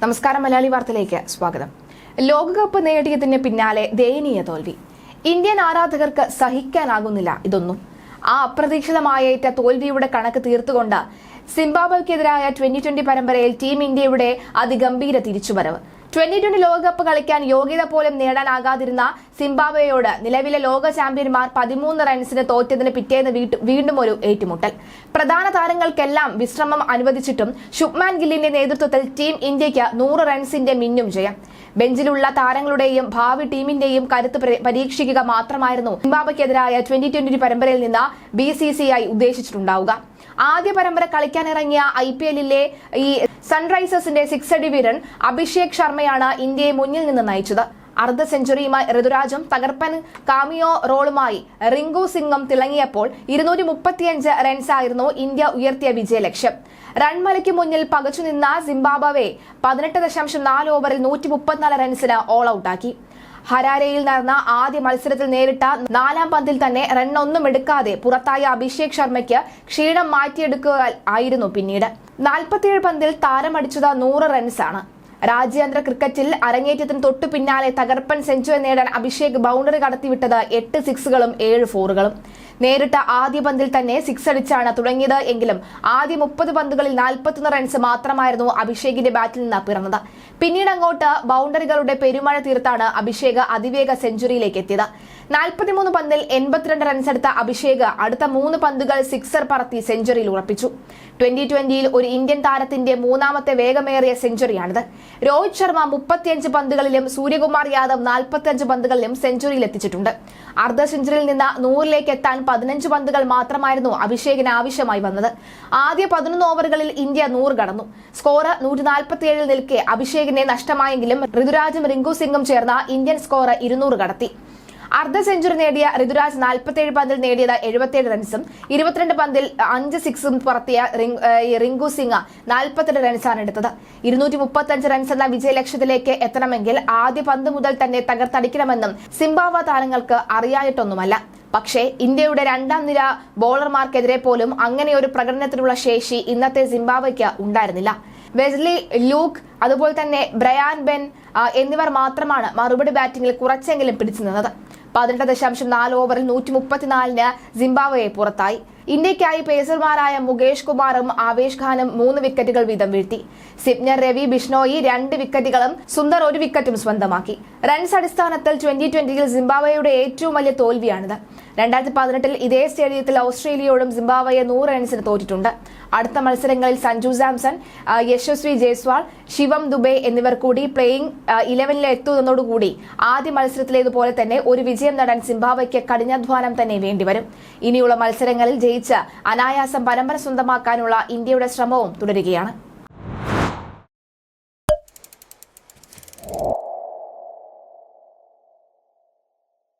നമസ്കാരം മലയാളി വാർത്തയിലേക്ക് സ്വാഗതം. ലോകകപ്പ് നേടിയതിന് പിന്നാലെ ദയനീയ തോൽവി. ഇന്ത്യൻ ആരാധകർക്ക് സഹിക്കാനാകുന്നില്ല ഇതൊന്നും. ആ അപ്രതീക്ഷിതമായ ഏറ്റ തോൽവിയുടെ കണക്ക് തീർത്തുകൊണ്ട് സിംബാബ്വെക്കെതിരായ ട്വന്റി ട്വന്റി പരമ്പരയിൽ ടീം ഇന്ത്യയുടെ അതിഗംഭീര തിരിച്ചുവരവ്. ട്വന്റി ട്വന്റി ലോകകപ്പ് കളിക്കാൻ യോഗ്യത പോലും നേടാനാകാതിരുന്ന സിംബാബ്വെയോട് നിലവിലെ ലോക ചാമ്പ്യന്മാർ പതിമൂന്ന് റൺസിന് തോറ്റതിന് പിറ്റേന്ന് വീണ്ടും ഒരു ഏറ്റുമുട്ടൽ. പ്രധാന താരങ്ങൾക്കെല്ലാം വിശ്രമം അനുവദിച്ചിട്ടും ശുഭ്മാൻ ഗില്ലിന്റെ നേതൃത്വത്തിൽ ടീം ഇന്ത്യയ്ക്ക് നൂറ് റൺസിന്റെ മിന്നും ജയം. ബെഞ്ചിലുള്ള താരങ്ങളുടെയും ഭാവി ടീമിന്റെയും കരുത്ത് പരി- പരീക്ഷിക്കുക മാത്രമായിരുന്നു സിംബാബ്വയ്ക്കെതിരായ ട്വന്റി ട്വന്റി പരമ്പരയിൽ നിന്ന് ബി സി സി ഐ ഉദ്ദേശിച്ചിട്ടുണ്ടാവുക. ആദ്യ പരമ്പര കളിക്കാനിറങ്ങിയ ഐ പി എല്ലിലെ ഈ സൺറൈസേഴ്സിന്റെ സിക്സ് അടി വീരൻ അഭിഷേക് ശർമ്മയാണ് ഇന്ത്യയെ മുന്നിൽ നിന്ന് നയിച്ചത്. അർദ്ധ സെഞ്ചുറിയുമായി ഋതുരാജും തകർപ്പൻ കാമിയോ റോളുമായി റിങ്കു സിംഗും തിളങ്ങിയപ്പോൾ ഇരുന്നൂറ്റി മുപ്പത്തിയഞ്ച് റൺസായിരുന്നു ഇന്ത്യ ഉയർത്തിയ വിജയലക്ഷ്യം റൺമലയ്ക്ക് മുന്നിൽ പകച്ചുനിന്ന സിംബാബ്വെ പതിനെട്ട് ദശാംശം നാല് ഓവറിൽ നൂറ്റി മുപ്പത്തിനാല് റൺസിന് ഓൾ ഔട്ടാക്കി ഹരാരയിൽ നടന്ന ആദ്യ മത്സരത്തിൽ നേരിട്ട നാലാം പന്തിൽ തന്നെ റണ്ണൊന്നും എടുക്കാതെ പുറത്തായ അഭിഷേക് ശർമ്മയ്ക്ക് ക്ഷീണം മാറ്റിയെടുക്കുക ആയിരുന്നു പിന്നീട്. നാൽപ്പത്തിയേഴ് പന്തിൽ താരമടിച്ചത് നൂറ് റൺസാണ് രാജ്യാന്തര ക്രിക്കറ്റിൽ അരങ്ങേറ്റത്തിന് തൊട്ടു പിന്നാലെ തകർപ്പൻ സെഞ്ചുറി നേടാൻ അഭിഷേക് ബൗണ്ടറി കടത്തിവിട്ടത് എട്ട് സിക്സുകളും ഏഴ് ഫോറുകളും. നേരിട്ട ആദ്യ പന്തിൽ തന്നെ സിക്സ് അടിച്ചാണ് തുടങ്ങിയത്. എങ്കിലും ആദ്യ മുപ്പത് പന്തുകളിൽ നാൽപ്പത്തൊന്ന് റൺസ് മാത്രമായിരുന്നു അഭിഷേകിന്റെ ബാറ്റിൽ നിന്ന് പിറന്നത്. പിന്നീട് അങ്ങോട്ട് ബൗണ്ടറികളുടെ പെരുമഴ തീർത്താണ് അഭിഷേക് അതിവേഗ സെഞ്ചുറിയിലേക്ക് എത്തിയത്. നാൽപ്പത്തിമൂന്ന് പന്തിൽ എൺപത്തിരണ്ട് റൺസ് എടുത്ത അഭിഷേക് അടുത്ത മൂന്ന് പന്തുകൾ സിക്സർ പറത്തി സെഞ്ചുറിയിൽ ഉറപ്പിച്ചു. ട്വന്റി ട്വന്റിയിൽ ഒരു ഇന്ത്യൻ താരത്തിന്റെ മൂന്നാമത്തെ വേഗമേറിയ സെഞ്ചുറിയാണിത്. രോഹിത് ശർമ്മ മുപ്പത്തിയഞ്ച് പന്തുകളിലും സൂര്യകുമാർ യാദവ് നാൽപ്പത്തിയഞ്ച് പന്തുകളിലും സെഞ്ചുറിയിൽ എത്തിച്ചിട്ടുണ്ട്. അർദ്ധ സെഞ്ചുറിയിൽ നിന്ന് നൂറിലേക്ക് എത്താൻ പതിനഞ്ച് പന്തുകൾ മാത്രമായിരുന്നു അഭിഷേകിന് ആവശ്യമായി വന്നത്. ആദ്യ പതിനൊന്ന് ഓവറുകളിൽ ഇന്ത്യ നൂറ് കടന്നു. സ്കോർ നൂറ്റി നാൽപ്പത്തിയേഴിൽ നിൽക്കെ അഭിഷേകിനെ നഷ്ടമായെങ്കിലും ഋതുരാജും റിങ്കു സിംഗും ചേർന്ന ഇന്ത്യൻ സ്കോർ ഇരുന്നൂറ് കടത്തി. അർദ്ധ സെഞ്ചുറി നേടിയ ഋതുരാജ് നാൽപ്പത്തിയേഴ് പന്തിൽ നേടിയത് എഴുപത്തിയേഴ് റൺസും ഇരുപത്തിരണ്ട് പന്തിൽ അഞ്ച് സിക്സും പറത്തിയ റിങ്കു സിംഗ് നാൽപ്പത്തിരണ്ട് റൺസാണ് എടുത്തത്. ഇരുന്നൂറ്റി മുപ്പത്തഞ്ച് റൺസ് എന്ന വിജയലക്ഷ്യത്തിലേക്ക് എത്തണമെങ്കിൽ ആദ്യ പന്ത് മുതൽ തന്നെ തകർത്തടിക്കണമെന്നും സിംബാവ താരങ്ങൾക്ക് അറിയായിട്ടൊന്നുമല്ല. പക്ഷേ ഇന്ത്യയുടെ രണ്ടാം നിര ബോളർമാർക്കെതിരെ പോലും അങ്ങനെ ഒരു പ്രകടനത്തിനുള്ള ശേഷി ഇന്നത്തെ സിംബാബ്വയ്ക്ക് ഉണ്ടായിരുന്നില്ല. വെസ്ലി ലൂക്ക് അതുപോലെ തന്നെ ബ്രയാൻ ബെൻ എന്നിവർ മാത്രമാണ് മറുപടി ബാറ്റിംഗിൽ കുറച്ചെങ്കിലും പിടിച്ചു നിന്നത്. പതിനെട്ട് ദശാംശം നാല് ഓവറിൽ നൂറ്റി മുപ്പത്തിനാലിന് സിംബാബ്വയെ പുറത്തായി. ഇന്ത്യയ്ക്കായി പേസർമാരായ മുകേഷ് കുമാറും ആവേശ് ഖാനും മൂന്ന് വിക്കറ്റുകൾ വീതം വീഴ്ത്തി. സിപ്നർ രവി ബിഷ്ണോയി രണ്ട് വിക്കറ്റുകളും സുന്ദർ ഒരു വിക്കറ്റും സ്വന്തമാക്കി. റൺസ് അടിസ്ഥാനത്തിൽ ട്വന്റി ട്വന്റിയിൽ സിംബാബ്വെയുടെ ഏറ്റവും വലിയ തോൽവിയാണിത്. രണ്ടായിരത്തി പതിനെട്ടിൽ ഇതേ സ്റ്റേഡിയത്തിൽ ഓസ്ട്രേലിയയോടും സിംബാബ്വയെ നൂറ് റൺസിന് തോറ്റിട്ടുണ്ട്. അടുത്ത മത്സരങ്ങളിൽ സഞ്ജു സാംസൺ യശസ്വി ജയ്സ്വാൾ ശിവം ദുബെ എന്നിവർ കൂടി പ്ലേയിംഗ് ഇലവനിൽ എത്തുന്നതോടുകൂടി ആദ്യ മത്സരത്തിലേതുപോലെ തന്നെ ഒരു വിജയം നേടാൻ സിംബാബ്വയ്ക്ക് കഠിനാധ്വാനം തന്നെ വേണ്ടിവരും. ഇനിയുള്ള മത്സരങ്ങളിൽ ജയിച്ച് അനായാസം പരമ്പര സ്വന്തമാക്കാനുള്ള ഇന്ത്യയുടെ ശ്രമവും തുടരുകയാണ്.